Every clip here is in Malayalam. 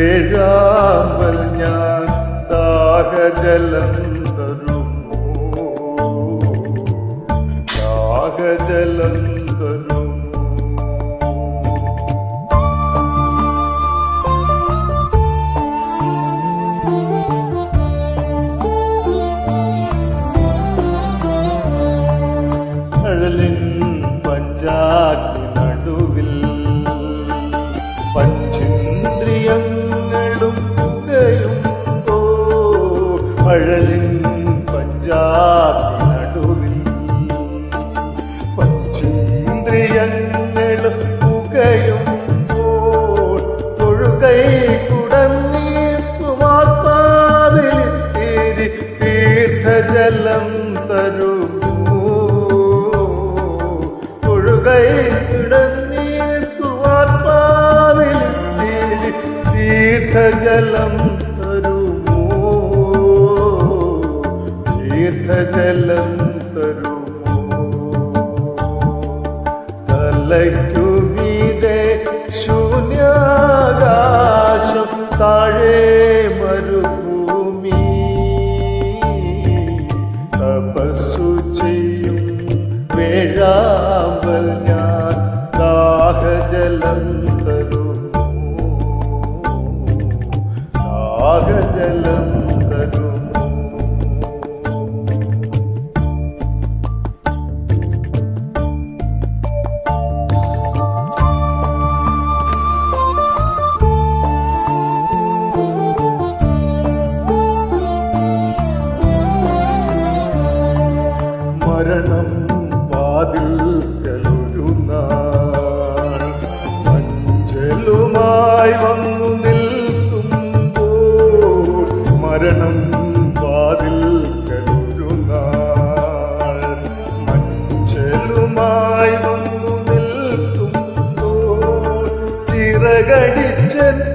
വേഴാമ്പൽ ഞാൻ ദാഹജലം തരുമോ? ദാഹജലം കടലിൻ പഞ്ചാബി നടുവിൽ പഞ്ചേന്ദ്രിയങ്ങൾ പുകയും തൊഴുകൈ കുടന്നീർക്കുമാത്മാവിൽ തീരി തീർത്ഥജലം തീരി തീർത്ഥജലം തലയ്ക്കുമീതെ ശൂന്യാകാശം താഴെ മരുഭൂമി.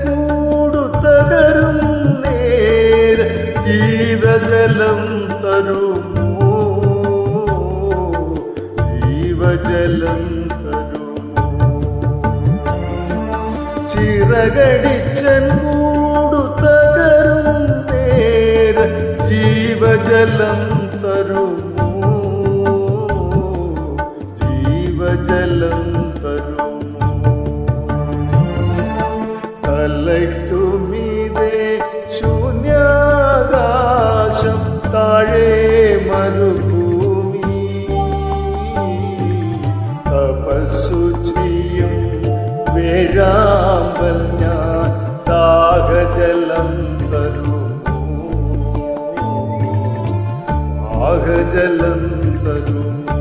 കൂടു തകരും നേര ജീവജലം തരുമോ? ജീവജലം തരുമോ? ചിറകടിച്ചൻ കൂടു തകരും നേര ജീവജലം ुमिदे शून्य गाशब्दारे मनुभूमि अपशुचिय मेरामल्या ताग जलम् तरु ताह जलम्रु